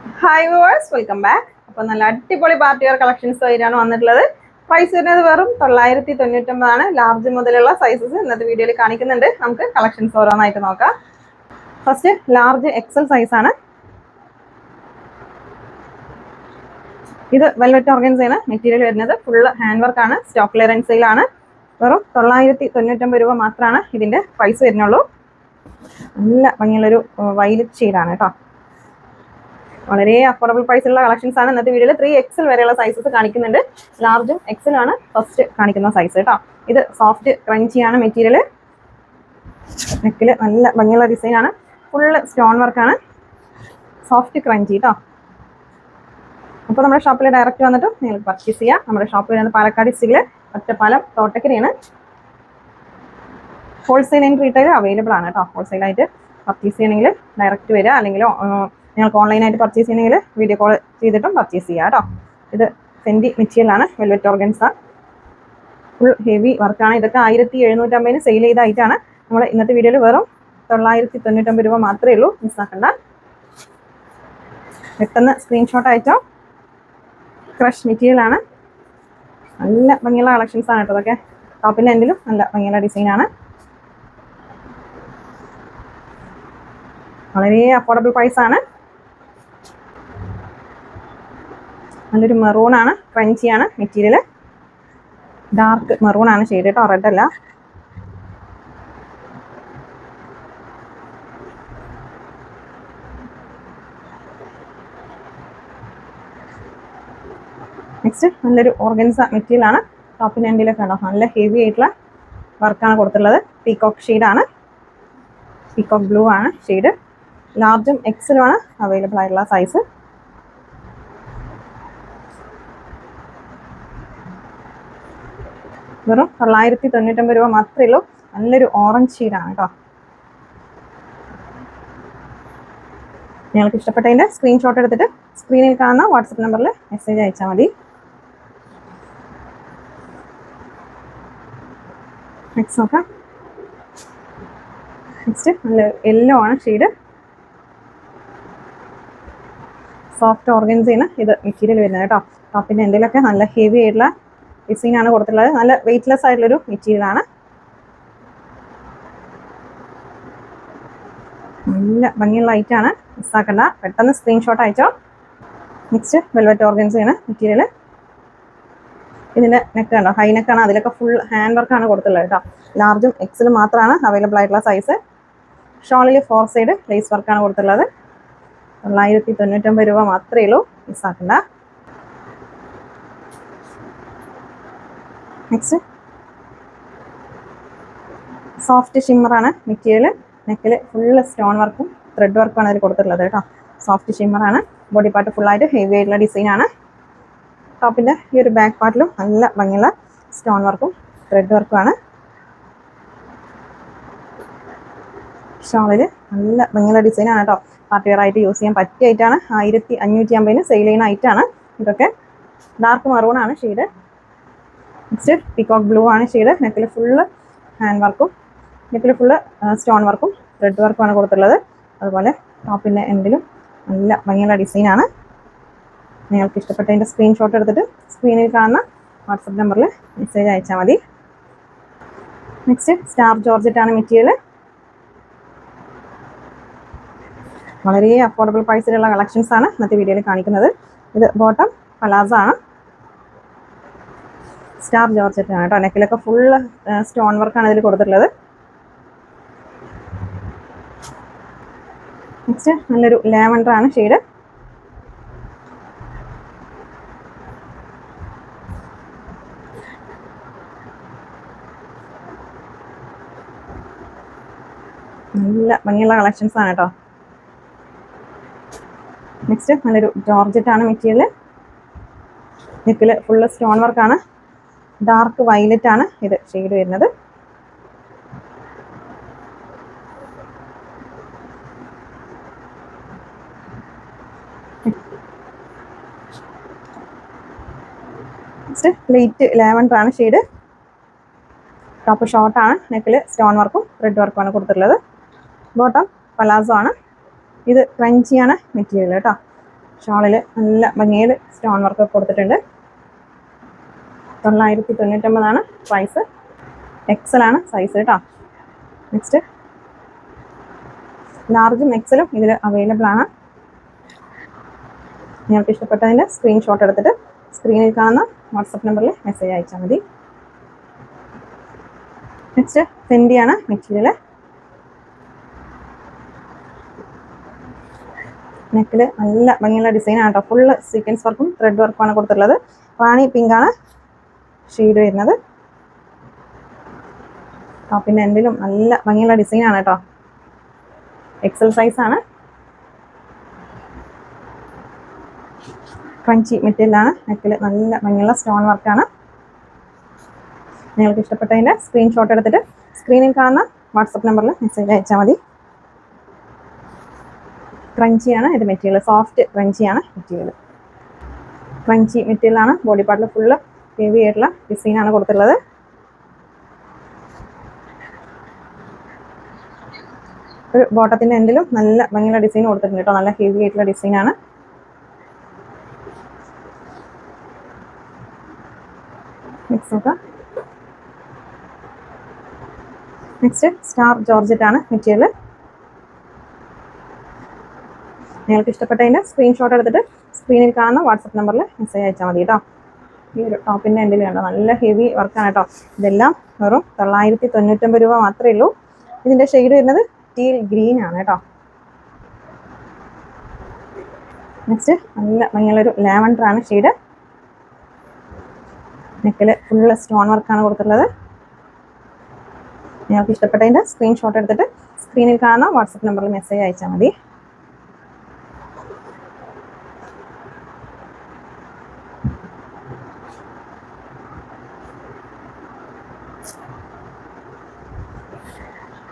Hi verse welcome back അപ്പോൾ നല്ല അടിപൊളി പാർട്ടി വെയർ കളക്ഷൻസ് ആയിട്ടാണ് വന്നിട്ടുള്ളത്. പ്രൈസ് വരുന്നത് വെറും തൊള്ളായിരത്തി തൊണ്ണൂറ്റൊമ്പതാണ് ലാർജ് മുതലുള്ള സൈസസ് ഇന്നത്തെ വീഡിയോയിൽ കാണിക്കുന്നുണ്ട്. നമുക്ക് കളക്ഷൻസ് ഓരോന്നായിട്ട് നോക്കാം. ഫസ്റ്റ് ലാർജ് എക്സൽ സൈസ് ആണ്. ഇത് വെൽവെറ്റ് ഓർഗൻസയാണ് മെറ്റീരിയൽ വരുന്നത് ഫുള്ള് ഹാൻഡ് വർക്കാണ് സ്റ്റോക്ക് ക്ലിയറൻസിലാണ് വെറും തൊള്ളായിരത്തി തൊണ്ണൂറ്റൊമ്പത് രൂപ മാത്രമാണ് ഇതിന്റെ പ്രൈസ് വരുന്നുള്ളൂ. നല്ല ഭംഗിയുള്ളൊരു വൈലറ്റ് ഷെയ്ഡാണ് കേട്ടോ. വളരെ അഫോർഡബിൾ പ്രൈസിലുള്ള കളക്ഷൻസ് ആണ് ഇന്നത്തെ വീഡിയോയിൽ ത്രീ എക്സൽ വരെയുള്ള സൈസസ് കാണിക്കുന്നുണ്ട്. ലാർജും എക്സൽ ആണ് ഫസ്റ്റ് കാണിക്കുന്ന സൈസ് കേട്ടോ. ഇത് സോഫ്റ്റ് ക്രഞ്ചിയാണ് മെറ്റീരിയൽ നെക്കിൽ നല്ല ഭംഗിയുള്ള ഡിസൈൻ ആണ്. ഫുള്ള് സ്റ്റോൺ വർക്കാണ് സോഫ്റ്റ് ക്രഞ്ചി കേട്ടോ അപ്പോൾ നമ്മുടെ ഷോപ്പിൽ ഡയറക്റ്റ് വന്നിട്ട് നിങ്ങൾ പർച്ചേസ് ചെയ്യാം. നമ്മുടെ ഷോപ്പിൽ വരുന്നത് പാലക്കാട് ഡിസ്ട്രിക്റ്റിൽ ഒറ്റപ്പാലം തോട്ടക്കരയാണ് ഹോൾസെയിൽ ആൻഡ് റീറ്റെയിൽ അവൈലബിൾ ആണ് കേട്ടോ. ഹോൾസെയിലായിട്ട് പർച്ചേസ് ചെയ്യണമെങ്കിൽ ഡയറക്റ്റ് വരിക. അല്ലെങ്കിൽ നിങ്ങൾക്ക് ഓൺലൈനായിട്ട് പർച്ചേസ് ചെയ്യണമെങ്കിൽ വീഡിയോ കോൾ ചെയ്തിട്ടും പർച്ചേസ് ചെയ്യാം കേട്ടോ. ഇത് സെന്റി മെറ്റീരിയലാണ് വെൽവെറ്റ് ഓർഗൻസ ഫുൾ ഹെവി വർക്കാണ് ഇതൊക്കെ ആയിരത്തി എഴുന്നൂറ്റമ്പതിന് സെയിൽ ചെയ്തായിട്ടാണ് നമ്മൾ ഇന്നത്തെ വീഡിയോയിൽ വെറും തൊള്ളായിരത്തി തൊണ്ണൂറ്റമ്പത് രൂപ മാത്രമേ ഉള്ളൂ മിസ്സാക്കണ്ട പെട്ടെന്ന് സ്ക്രീൻഷോട്ട് അയച്ചോ. ക്രഷ് മെറ്റീരിയലാണ് നല്ല ഭംഗിയുള്ള കളക്ഷൻസ് ആണ് കേട്ടോ അതൊക്കെ ടോപ്പിന്റെ എൻഡിലും നല്ല ഭംഗിയുള്ള ഡിസൈനാണ് വളരെ അഫോർഡബിൾ പ്രൈസ് ആണ് നല്ലൊരു മെറൂൺ ആണ് ക്രഞ്ചി ആണ് മെറ്റീരിയൽ ഡാർക്ക് മെറൂൺ ആണ് ഷെയ്ഡ് കേട്ടോ റെഡ് അല്ല. നെക്സ്റ്റ് നല്ലൊരു ഓർഗൻസ മെറ്റീരിയൽ ആണ്. ടോപ്പിന് എൻഡിലൊക്കെ ഉണ്ടോ നല്ല ഹെവി ആയിട്ടുള്ള വർക്കാണ് കൊടുത്തിട്ടുള്ളത്. പീകോക്ക് ഷെയ്ഡാണ് പീകോക്ക് ബ്ലൂ ആണ് ഷെയ്ഡ് ലാർജും എക്സലും ആണ് അവൈലബിൾ ആയിട്ടുള്ള സൈസ് വെറും തൊള്ളായിരത്തി തൊണ്ണൂറ്റൊമ്പത് രൂപ മാത്രമേ ഉള്ളൂ. നല്ലൊരു ഓറഞ്ച് ഷീഡാണ് കേട്ടോ നിങ്ങൾക്ക് ഇഷ്ടപ്പെട്ടതിന്റെ സ്ക്രീൻഷോട്ട് എടുത്തിട്ട് സ്ക്രീനിൽ കാണുന്ന വാട്സപ്പ് നമ്പറിൽ മെസ്സേജ് അയച്ചാൽ മതി. നെക്സ്റ്റ് നോക്കാം. നെക്സ്റ്റ് നല്ല യെല്ലോ ആണ് ഷെയ്ഡ് സോഫ്റ്റ് ഓർഗൻസിന് ഇത് മെറ്റീരിയൽ വരുന്നത് കേട്ടോ ടോപ്പിന്റെ എന്തെങ്കിലുമൊക്കെ നല്ല ഹെവി ആയിട്ടുള്ള ഡിസൈൻ ആണ് കൊടുത്തിട്ടുള്ളത്. നല്ല വെയിറ്റ്ലെസ് ആയിട്ടുള്ളൊരു മെറ്റീരിയൽ ആണ്. നല്ല ഭംഗിയുള്ള ആണ്. മിസ്സാക്കണ്ട. പെട്ടെന്ന് സ്ക്രീൻഷോട്ട് അയച്ചോ. നെക്സ്റ്റ് വെൽവെറ്റ് ഓർഗൻസിന് മെറ്റീരിയൽ ഇതിന്റെ നെക്ക് കണ്ടോ? ഹൈ നെക്കാണ് അതിലൊക്കെ ഫുൾ ഹാൻഡ് വർക്കാണ് കൊടുത്തിട്ടുള്ളത് കേട്ടോ. ലാർജും എക്സിലും മാത്രമാണ് അവൈലബിൾ ആയിട്ടുള്ള സൈസ് ഷോളിൽ ഫോർ സൈഡ് ലേസ് വർക്കാണ് കൊടുത്തിട്ടുള്ളത്. തൊള്ളായിരത്തി തൊണ്ണൂറ്റൊമ്പത് രൂപ മാത്രമേ ഉള്ളൂ. മിസ്സാക്കണ്ട. നെക്സ്റ്റ് സോഫ്റ്റ് ഷിമ്മറാണ് മെറ്റീരിയൽ നെക്കിൽ ഫുള്ള് സ്റ്റോൺ വർക്കും ത്രെഡ് വർക്കും ആണ് അതിൽ കൊടുത്തിട്ടുള്ളത് കേട്ടോ. സോഫ്റ്റ് ഷിമ്മറാണ് ബോഡി പാർട്ട് ഫുള്ളായിട്ട് ഹെവി ആയിട്ടുള്ള ഡിസൈനാണ് ടോപ്പിന്റെ ഈ ഒരു ബാക്ക് പാർട്ടിലും നല്ല ഭംഗിയുള്ള സ്റ്റോൺ വർക്കും ത്രെഡ് വർക്കും വർക്കുമാണ് ഷോളിൽ നല്ല ഭംഗിയുള്ള ഡിസൈനാണ് കേട്ടോ. പാർട്ടി വെയർ ആയിട്ട് യൂസ് ചെയ്യാൻ പറ്റിയ ഐറ്റാണ് ആയിരത്തി അഞ്ഞൂറ്റി അമ്പതിന് സെയിൽ ചെയ്യുന്ന ഐറ്റാണ് ഇതൊക്കെ ഡാർക്ക് മറൂൺ ആണ്. ഷെയ്ഡ് നെക്സ്റ്റ് പിക്കോക്ക് ബ്ലൂ ആണ് ഷെയ്ഡ് നെക്കിൽ ഫുള്ള് ഹാൻഡ് വർക്കും നെക്കിൽ ഫുള്ള് സ്റ്റോൺ വർക്കും ത്രെഡ് വർക്കുമാണ് കൊടുത്തിട്ടുള്ളത്. അതുപോലെ ടോപ്പിന്റെ എൻഡിലും നല്ല ഭംഗിയുള്ള ഡിസൈനാണ് നിങ്ങൾക്ക് ഇഷ്ടപ്പെട്ടതിന്റെ സ്ക്രീൻഷോട്ട് എടുത്തിട്ട് സ്ക്രീനിൽ കാണുന്ന വാട്സപ്പ് നമ്പറിൽ മെസ്സേജ് അയച്ചാൽ മതി. നെക്സ്റ്റ് സ്റ്റാർ ജോർജറ്റ് ആണ് മെറ്റീരിയൽ വളരെ അഫോർഡബിൾ പ്രൈസിലുള്ള കളക്ഷൻസ് ആണ് ഇന്നത്തെ വീഡിയോയിൽ കാണിക്കുന്നത്. ഇത് ബോട്ടം പലാസ ആണ്. സ്റ്റാർ ജോർജറ്റ് ആണ് കേട്ടോ. നെക്കിലൊക്കെ ഫുള്ള് സ്റ്റോൺ വർക്കാണ് ഇതിൽ കൊടുത്തിട്ടുള്ളത്. നെക്സ്റ്റ് നല്ലൊരു ലാവൻഡർ ആണ് ഷെയ്ഡ്. നല്ല ഭംഗിയുള്ള കളക്ഷൻസ് ആണ് കേട്ടോ. നെക്സ്റ്റ് നല്ലൊരു ജോർജറ്റ് ആണ് മെറ്റീരിയൽ നെക്കിൽ ഫുള്ള് സ്റ്റോൺ വർക്കാണ് ഡാർക്ക് വയലറ്റ് ആണ് ഇത് ഷെയ്ഡ് വരുന്നത്. നെക്സ്റ്റ് ലൈറ്റ് ലാവൻഡർ ആണ് ഷെയ്ഡ് ടോപ്പ് ആണ് നെക്കിൽ സ്റ്റോൺ വർക്കും റെഡ് വർക്കും ആണ് കൊടുത്തിട്ടുള്ളത്. ബോട്ടം പലാസോ ആണ്. ഇത് ക്രഞ്ചിയാണ് മെറ്റീരിയൽ കേട്ടോ ഷോളിൽ നല്ല ഭംഗിയിൽ സ്റ്റോൺ വർക്ക് കൊടുത്തിട്ടുണ്ട്. തൊള്ളായിരത്തി തൊണ്ണൂറ്റൊമ്പതാണ് പ്രൈസ് എക്സൽ ആണ് സൈസ് കേട്ടോ. നെക്സ്റ്റ് ലാർജും എക്സലും ഇതിൽ അവൈലബിൾ ആണ്. നിങ്ങൾക്ക് ഇഷ്ടപ്പെട്ടതിന്റെ സ്ക്രീൻഷോട്ട് എടുത്തിട്ട് സ്ക്രീനിൽ കാണുന്ന വാട്സപ്പ് നമ്പറിൽ മെസ്സേജ് അയച്ചാൽ മതി. നെക്സ്റ്റ് ഫെൻഡിയാണ് മെറ്റീരിയൽ നെക്കിൽ നല്ല ഭംഗിയുള്ള ഡിസൈനാണ് കേട്ടോ. ഫുള്ള് സീക്വൻസ് വർക്കും ത്രെഡ് വർക്കുമാണ് കൊടുത്തിട്ടുള്ളത്. റാണി പിങ്കാണ് ഷെയ്ഡ് വരുന്നത്. ടോപ്പിന്റെ എൻഡിലും നല്ല ഭംഗിയുള്ള ഡിസൈനാണ് കേട്ടോ എക്സൽ സൈസ് ആണ്. ക്രഞ്ചി മെറ്റീരിയലാണ് നെക്കിൽ നല്ല ഭംഗിയുള്ള സ്റ്റോൺ വർക്കാണ് നിങ്ങൾക്ക് ഇഷ്ടപ്പെട്ടതിന്റെ സ്ക്രീൻഷോട്ട് എടുത്തിട്ട് സ്ക്രീനിൽ കാണുന്ന വാട്സപ്പ് നമ്പറിൽ മെസ്സേജ് അയച്ചാൽ മതി. ക്രഞ്ചിയാണ് ഇത് മെറ്റീരിയൽ സോഫ്റ്റ് ക്രഞ്ചിയാണ് മെറ്റീരിയൽ ക്രഞ്ചി മെറ്റീരിയലാണ് ബോഡി പാർട്ടിൽ ഫുള്ള് ഹെവി ആയിട്ടുള്ള ഡിസൈനാണ് കൊടുത്തിട്ടുള്ളത്? ഒരു ബോട്ടത്തിന്റെ എൻഡിലും നല്ല ഭംഗിയുള്ള ഡിസൈൻ കൊടുത്തിട്ടുണ്ട് കേട്ടോ. നല്ല ഹെവി ആയിട്ടുള്ള ഡിസൈനാണ് നോക്കാം. നെക്സ്റ്റ് സ്റ്റാർ ജോർജറ്റ് ആണ് മെറ്റീരിയൽ നിങ്ങൾക്ക് ഇഷ്ടപ്പെട്ടതിന്റെ സ്ക്രീൻഷോട്ട് എടുത്തിട്ട് സ്ക്രീനിൽ കാണുന്ന വാട്സപ്പ് നമ്പറിൽ മെസ്സേജ് അയച്ചാൽ മതി കേട്ടോ. ഈ ഒരു ടോപ്പിന്റെ എന്റെ കണ്ടോ നല്ല ഹെവി വർക്കാണ് കേട്ടോ. ഇതെല്ലാം വെറും തൊള്ളായിരത്തി തൊണ്ണൂറ്റൊമ്പത് രൂപ മാത്രമേ ഉള്ളൂ. ഇതിന്റെ ഷെയ്ഡ് വരുന്നത് ടീൽ ഗ്രീൻ ആണ് കേട്ടോ. നെക്സ്റ്റ് നല്ല ഭംഗിയുള്ളൊരു ലാവൻഡർ ആണ് ഷെയ്ഡ് നെക്കിൽ ഫുള്ള് സ്റ്റോൺ വർക്കാണ് കൊടുത്തിട്ടുള്ളത്. നിങ്ങൾക്ക് ഇഷ്ടപ്പെട്ടതിന്റെ സ്ക്രീൻഷോട്ട് എടുത്തിട്ട് സ്ക്രീനിൽ കാണുന്ന വാട്സപ്പ് നമ്പറിൽ മെസ്സേജ് അയച്ചാൽ മതി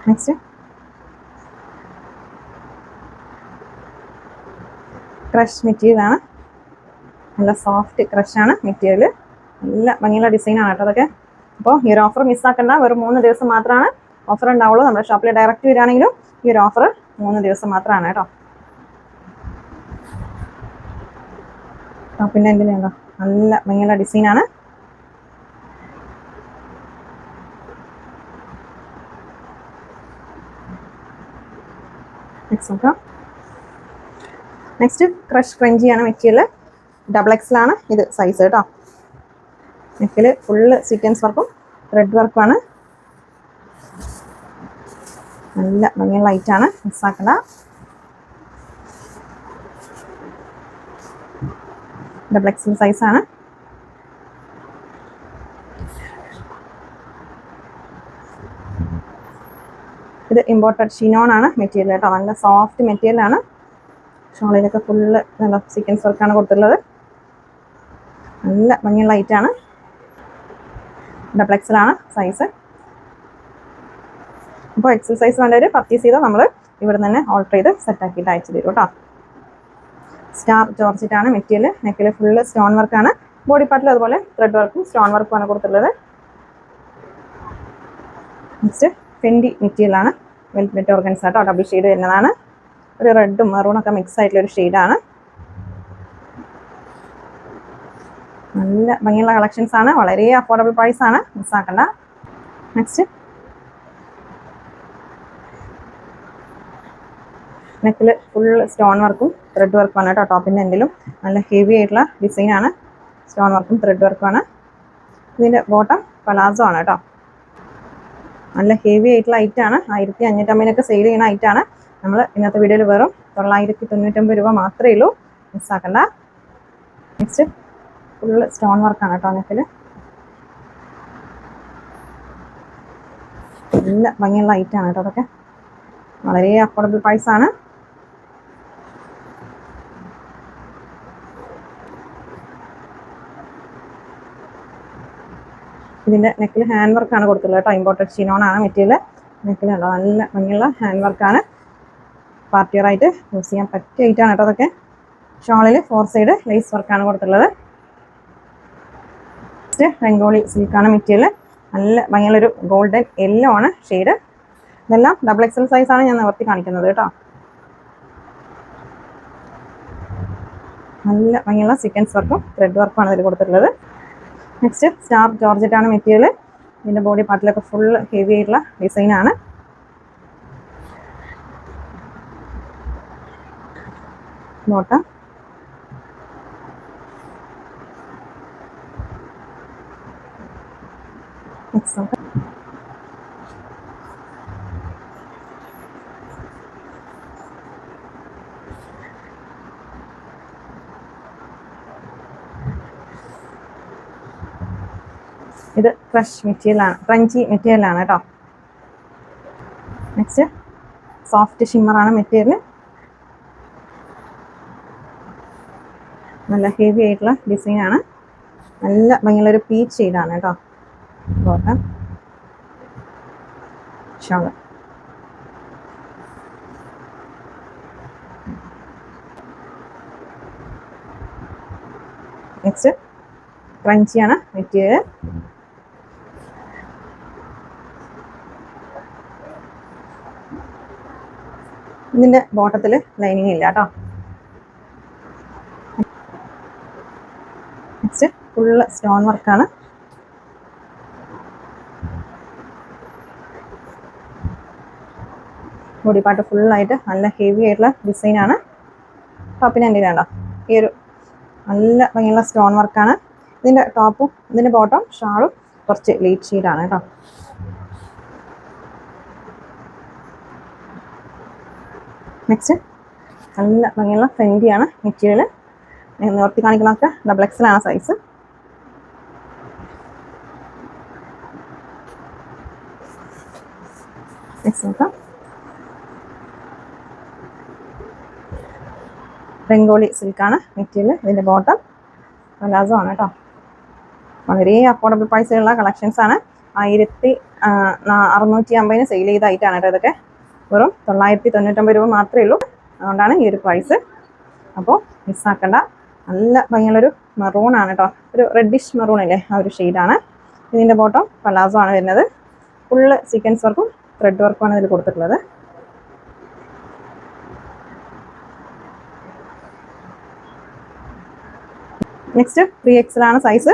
നെക്സ്റ്റ് ക്രഷ് മെറ്റീരിയൽ ആണ്. നല്ല സോഫ്റ്റ് ക്രഷ് ആണ് മെറ്റീരിയൽ നല്ല ഭംഗിയുള്ള ഡിസൈനാണ് കേട്ടോ അതൊക്കെ. അപ്പോൾ ഈ ഒരു ഓഫർ മിസ്സാക്കണ്ട വെറും മൂന്ന് ദിവസം മാത്രമാണ് ഓഫർ ഉണ്ടാവുള്ളൂ. നമ്മുടെ ഷോപ്പിൽ ഡയറക്റ്റ് വരികയാണെങ്കിലും ഈ ഒരു ഓഫർ മൂന്ന് ദിവസം മാത്രമാണ് കേട്ടോ. പിന്നെ എന്തിനുണ്ടോ നല്ല ഭംഗിയുള്ള ഡിസൈനാണ് നെക്സ്റ്റ് നോക്കാം. നെക്സ്റ്റ് ക്രഷ് ക്രഞ്ചിയാണ് മെറ്റീരിയൽ ഡബിൾ എക്സിലാണ് ഇത് സൈസ് കേട്ടോ നെക്കിൽ ഫുള്ള് സീക്വൻസ് വർക്കും ത്രെഡ് വർക്കുമാണ് നല്ല ഭംഗിയുള്ള ലൈറ്റാണ് മിസ്സാക്കണ്ട ഡബിൾ എക്സൽ സൈസാണ് ഇത് ഇമ്പോർട്ടഡ് ഷിനോൺ ആണ് മെറ്റീരിയൽ കേട്ടോ. നല്ല സോഫ്റ്റ് മെറ്റീരിയൽ ആണ് ഷോളിലൊക്കെ ഫുള്ള് നല്ല സീക്വൻസ് വർക്കാണ് കൊടുത്തിട്ടുള്ളത്. നല്ല ഭംഗിയുള്ള ലൈറ്റാണ് ഡബിൾ എക്സലാണ് സൈസ് അപ്പോൾ എക്സൽ സൈസ് വേണ്ടവർ പർച്ചേസ് ചെയ്താൽ നമ്മൾ ഇവിടെ തന്നെ ഓൾട്ടർ ചെയ്ത് സെറ്റ് ആക്കിയിട്ട് അയച്ചു തരും കേട്ടോ. സ്റ്റാർ ജോർജിറ്റാണ് മെറ്റീരിയൽ നെക്കിൽ ഫുള്ള് സ്റ്റോൺ വർക്കാണ് ബോഡി പാർട്ടിൽ അതുപോലെ ത്രെഡ് വർക്കും സ്റ്റോൺ വർക്കും ആണ് കൊടുത്തിട്ടുള്ളത്. നെക്സ്റ്റ് ഫെൻഡി മെറ്റീരിയലാണ് വെൽവെറ്റ് ഓർഗൻസ് കേട്ടോ ഡബിൾ ഷെയ്ഡ് വരുന്നതാണ്. ഒരു റെഡും മെറൂണൊക്കെ മിക്സ് ആയിട്ടുള്ള ഒരു ഷെയ്ഡാണ് നല്ല ഭംഗിയുള്ള കളക്ഷൻസ് ആണ്. വളരെ അഫോർഡബിൾ പ്രൈസ് ആണ്. മിസ് മിസ്സാക്കണ്ട നെക്സ്റ്റ് നെക്കിൽ ഫുൾ സ്റ്റോൺ വർക്കും ത്രെഡ് വർക്കും ആണ് കേട്ടോ. ടോപ്പിന്റെ എൻഡിലും നല്ല ഹെവി ആയിട്ടുള്ള ഡിസൈനാണ് സ്റ്റോൺ വർക്കും ത്രെഡ് വർക്കും ആണ്. ഇതിന്റെ ബോട്ടം പലാസോ ആണ് കേട്ടോ. നല്ല ഹെവി ആയിട്ടുള്ള ഐറ്റാണ് ആയിരത്തി അഞ്ഞൂറ്റമ്പതിനൊക്കെ സെയിൽ ചെയ്യുന്ന ഐറ്റാണ് നമ്മൾ ഇന്നത്തെ വീഡിയോയിൽ വെറും തൊള്ളായിരത്തി തൊണ്ണൂറ്റൊമ്പത് രൂപ മാത്രമേ ഉള്ളൂ. മിസ്സാക്കണ്ട നെക്സ്റ്റ് ഫുള്ള് സ്റ്റോൺ വർക്കാണ് കേട്ടോ നെക്കിൽ നല്ല ഭംഗിയുള്ള ഐറ്റാണ് കേട്ടോ അതൊക്കെ. വളരെ അഫോർഡബിൾ പ്രൈസ് ആണ്. ഇതിന്റെ നെക്കിൽ ഹാൻഡ് വർക്കാണ് കൊടുത്തുള്ളത് കേട്ടോ. ഇമ്പോർട്ടഡ് ചിനോണാണ് മെറ്റീരിയൽ നെക്കിൽ കണ്ടോ? നല്ല ഭംഗിയുള്ള ഹാൻഡ് വർക്കാണ് പാർട്ടി ആയിട്ട് യൂസ് ചെയ്യാൻ പറ്റിയ ഐറ്റാണ് കേട്ടോ അതൊക്കെ. ഷോളിൽ ഫോർ സൈഡ് ലേസ് വർക്കാണ് കൊടുത്തിട്ടുള്ളത്. ബംഗോളി സിൽക്കാണ് മെറ്റീരിയൽ നല്ല ഭംഗിയുള്ളൊരു ഗോൾഡൻ യെല്ലോ ആണ് ഷെയ്ഡ് ഇതെല്ലാം ഡബിൾ എക്സൽ സൈസ് ആണ് ഞാൻ നിവർത്തി കാണിക്കുന്നത് കേട്ടോ. നല്ല ഭംഗിയുള്ള സീക്വൻസ് വർക്കും ത്രെഡ് വർക്കുമാണ് ഇതിൽ കൊടുത്തിട്ടുള്ളത്. നെക്സ്റ്റ് സ്റ്റാർ ജോർജറ്റ് ആണ് മെറ്റീരിയൽ ഇതിന്റെ ബോഡി പാർട്ടിലൊക്കെ ഫുൾ ഹെവി ആയിട്ടുള്ള ഡിസൈനാണ് ബോട്ടം നെക്സ്റ്റ് നമുക്ക് ഇത് ക്രഷ് മെറ്റീരിയലാണ് ക്രഞ്ചി മെറ്റീരിയലാണ് കേട്ടോ. നെക്സ്റ്റ് സോഫ്റ്റ് ഷിമ്മറാണ് മെറ്റീരിയൽ നല്ല ഹെവി ആയിട്ടുള്ള ആണ്. നല്ല ഭംഗിയുള്ള ഒരു പീച്ച് ഷെയ്ഡാണ് കേട്ടോ. ബോട്ടം നെക്സ്റ്റ് ക്രഞ്ചിയാണ് മെറ്റീരിയൽ ഇതിന്റെ ബോട്ടത്തിൽ ലൈനിങ് ഇല്ല കേട്ടോ നെക്സ്റ്റ് ഫുള്ള് സ്റ്റോൺ വർക്കാണ് ബോഡി പാർട്ട് ഫുള്ളായിട്ട് നല്ല ഹെവി ആയിട്ടുള്ള ഡിസൈനാണ് ടോപ്പിന് എന്റെ കണ്ടോ? ഈ ഒരു നല്ല ഭംഗിയുള്ള സ്റ്റോൺ വർക്കാണ് ഇതിന്റെ ടോപ്പും ഇതിന്റെ ബോട്ടം ഷാളും കുറച്ച് ലൈറ്റ് ഷെയ്ഡാണ് കേട്ടോ. നെക്സ്റ്റ് നല്ല ഭംഗിയുള്ള ഫ്രണ്ടിയാണ് മെറ്റീരിയൽ നിവർത്തി കാണിക്കുന്നതൊക്കെ ഡബിൾ എക്സലാണ് സൈസ് നോക്കാം ബംഗോളി സിൽക്കാണ് മെറ്റീരിയൽ ഇതിന്റെ ബോട്ടം പലാസോ ആണ് കേട്ടോ. വളരെ അഫോർഡബിൾ പ്രൈസിലുള്ള കളക്ഷൻസ് ആണ്. ആയിരത്തി അറുന്നൂറ്റി അമ്പതിന് സെയിൽ ചെയ്ത ഐറ്റാണ് കേട്ടോ ഇതൊക്കെ. വെറും തൊള്ളായിരത്തി തൊണ്ണൂറ്റൊമ്പത് രൂപ മാത്രമേ ഉള്ളൂ. അതുകൊണ്ടാണ് ഈ ഒരു പ്രൈസ് അപ്പോൾ മിസ്സാക്കണ്ട നല്ല ഭംഗിയുള്ളൊരു മെറൂൺ ആണ് കേട്ടോ. ഒരു റെഡിഷ് മെറൂൺ അല്ലേ ആ ഒരു ഷെയ്ഡാണ് ഇതിന്റെ ബോട്ടം പലാസോ ആണ് വരുന്നത്. ഫുള്ള് സീക്വൻസ് വർക്കും ത്രെഡ് വർക്കാണ് ഇതിൽ കൊടുത്തിട്ടുള്ളത്. നെക്സ്റ്റ് ത്രീ എക്സലാണ് സൈസ്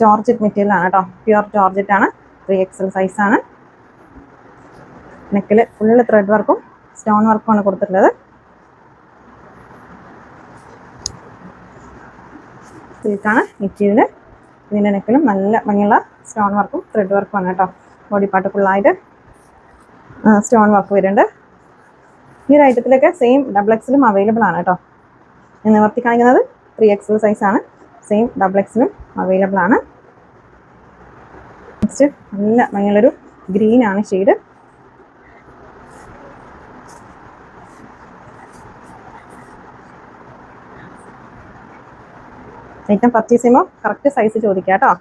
ജോർജറ്റ് മെറ്റീരിയലാണ് കേട്ടോ പ്യുവർ ജോർജറ്റ് ആണ്. ത്രീ എക്സൽ സൈസ് ആണ്. നെക്കിൽ ഫുള്ള് ത്രെഡ് വർക്കും സ്റ്റോൺ വർക്കും ആണ് കൊടുത്തിട്ടുള്ളത്. സിൽക്കാണ് മെറ്റീരിയൽ ഇതിന്റെ നെക്കിലും നല്ല ഭംഗിയുള്ള സ്റ്റോൺ വർക്കും ത്രെഡ് വർക്കും ആണ് കേട്ടോ ബോഡി പാർട്ട് ഫുള്ളായിട്ട് സ്റ്റോൺ വർക്ക് വരുന്നുണ്ട്. ഈ ഒരു ഐറ്റത്തിലൊക്കെ സെയിം ഡബിൾ എക്സിലും അവൈലബിൾ ആണ് കേട്ടോ. ഞാൻ നിവർത്തി കാണിക്കുന്നത് ത്രീ എക്സൽ സൈസ് ആണ്. സെയിം ഡബിൾ എക്സിലും അവൈലബിൾ ആണ്. നെക്സ്റ്റ് നല്ല ഭംഗിയുള്ളൊരു ഗ്രീൻ ആണ് ഷെയ്ഡ് ഐറ്റം പർച്ചേസ് ചെയ്യുമ്പോൾ കറക്റ്റ് സൈസ് ചോദിക്കാം കേട്ടോ.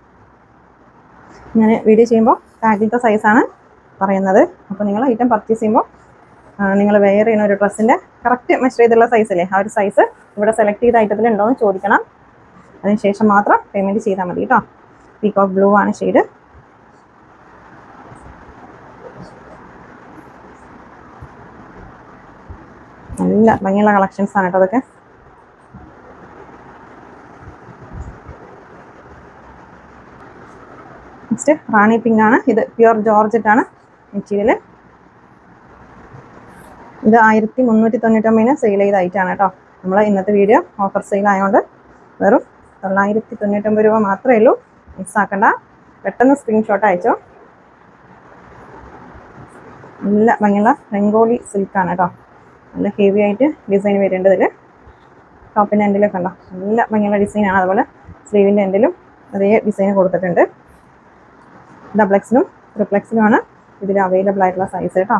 ഞാൻ വീഡിയോ ചെയ്യുമ്പോൾ ടാഗിലത്തെ സൈസാണ് പറയുന്നത്. അപ്പോൾ നിങ്ങൾ ഐറ്റം പർച്ചേസ് ചെയ്യുമ്പോൾ നിങ്ങൾ വെയർ ചെയ്യുന്ന ഒരു ഡ്രസ്സിന്റെ കറക്റ്റ് മെഷർ ചെയ്തുള്ള സൈസ് അല്ലേ? ആ ഒരു സൈസ് ഇവിടെ സെലക്ട് ചെയ്ത ഐറ്റത്തിൽ ഉണ്ടോ എന്ന് ചോദിക്കണം. അതിനുശേഷം മാത്രം പേയ്മെന്റ് ചെയ്താൽ മതി കേട്ടോ പീക്ക് ഓഫ് ബ്ലൂ ആണ് ഷെയ്ഡ് നല്ല ഭംഗിയുള്ള കളക്ഷൻസ് ആണ് കേട്ടോ അതൊക്കെ. നെക്സ്റ്റ് റാണി ആണ് ഇത് പ്യുവർ ജോർജറ്റ് ആണ്. മെറ്റീരിയൽ ഇത് ആയിരത്തി മുന്നൂറ്റി തൊണ്ണൂറ്റൊമ്പതിന് സെയിൽ ചെയ്ത ഐറ്റാണ് കേട്ടോ. നമ്മൾ ഇന്നത്തെ വീഡിയോ ഓഫർ സെയിൽ ആയതുകൊണ്ട് വെറും തൊള്ളായിരത്തി തൊണ്ണൂറ്റൊമ്പത് രൂപ മാത്രമേ ഉള്ളൂ. മിസ്സാക്കണ്ട പെട്ടെന്ന് സ്ക്രീൻഷോട്ട് അയച്ചോ. നല്ല ഭംഗിയുള്ള രംഗോളി സിൽക്കാണ് കേട്ടോ. നല്ല ഹെവി ആയിട്ട് ഡിസൈൻ വരുന്നുണ്ട് ഇതിൽ ടോപ്പിന്റെ എൻഡിലൊക്കെ ഉണ്ടോ നല്ല ഭംഗിയുള്ള ഡിസൈനാണ് അതുപോലെ സ്ലീവിന്റെ എൻഡിലും അതേ ഡിസൈൻ കൊടുത്തിട്ടുണ്ട്. ട്രിപ്പിൾ എക്സിലുമാണ് ഇതിൽ അവൈലബിൾ ആയിട്ടുള്ള സൈസ് കേട്ടോ.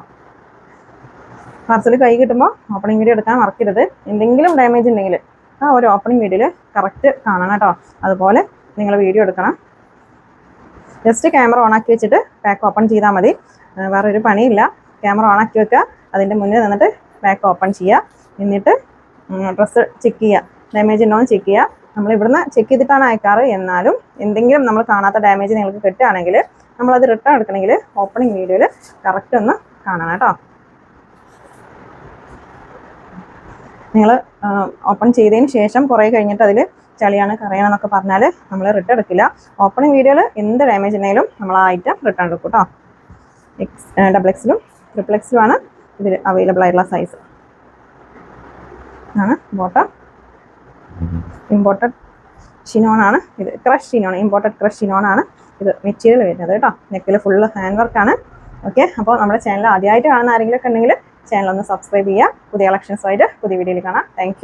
പാർസൽ കൈ കിട്ടുമ്പോൾ ഓപ്പണിംഗ് വീഡിയോ എടുക്കാൻ മറക്കരുത്. എന്തെങ്കിലും ഡാമേജ് ഉണ്ടെങ്കിൽ ആ ഒരു ഓപ്പണിംഗ് വീഡിയോയിൽ കറക്റ്റ് കാണണം കേട്ടോ. അതുപോലെ നിങ്ങൾ വീഡിയോ എടുക്കണം. ജസ്റ്റ് ക്യാമറ ഓൺ ആക്കി വെച്ചിട്ട് പാക്ക് ഓപ്പൺ ചെയ്താൽ മതി. വേറൊരു പണിയില്ല. ക്യാമറ ഓൺ ആക്കി വെക്കുക. അതിന്റെ മുന്നിൽ നിന്നിട്ട് പാക്ക് ഓപ്പൺ ചെയ്യുക. എന്നിട്ട് ഡ്രസ്സ് ചെക്ക് ചെയ്യുക. ഡാമേജ് ഉണ്ടോ ചെക്ക് ചെയ്യുക. നമ്മൾ ഇവിടുന്ന് ചെക്ക് ചെയ്തിട്ടാണ് അയക്കാറ്. എന്നാലും എന്തെങ്കിലും നമ്മൾ കാണാത്ത ഡാമേജ് നിങ്ങൾക്ക് കിട്ടുകയാണെങ്കിൽ നമ്മളത് റിട്ടേൺ എടുക്കണമെങ്കിൽ ഓപ്പണിംഗ് വീഡിയോയിൽ കറക്റ്റ് ഒന്ന് കാണണം കേട്ടോ. നിങ്ങൾ ഓപ്പൺ ചെയ്തതിന് ശേഷം കുറേ കഴിഞ്ഞിട്ട് അതിൽ ചളിയാണ് കറയണമെന്നൊക്കെ പറഞ്ഞാൽ നമ്മൾ റിട്ടേൺ എടുക്കില്ല. ഓപ്പണിംഗ് വീഡിയോയിൽ എന്ത് ഡാമേജ് ഉണ്ടെങ്കിലും നമ്മൾ ആ ഐറ്റം റിട്ടേൺ എടുക്കും കേട്ടോ. എക്സ് ഡബിൾ എക്സിലും ട്രിപ്പിൾ എക്സിലും ആണ് ഇതിൽ അവൈലബിൾ ആയിട്ടുള്ള സൈസ് ആണ് ബോട്ടം ഇമ്പോർട്ടഡ് ഷിനോൺ ആണ് ഇത്. Crush chiffon imported crush chiffon ആണ്. ഇത് മെറ്റീരിയൽ വരുന്നത് കേട്ടോ. നെക്കിൽ ഫുള്ള് ഹാൻഡ് വർക്കാണ് ഓക്കെ അപ്പോൾ നമ്മുടെ ചാനൽ ആദ്യമായിട്ട് കാണുന്ന ആരെങ്കിലും ഒക്കെ ഉണ്ടെങ്കിൽ ചാനൽ ഒന്ന് സബ്സ്ക്രൈബ് ചെയ്യുക. പുതിയ കളക്ഷൻസുമായിട്ട് പുതിയ വീഡിയോയിൽ കാണാം. താങ്ക്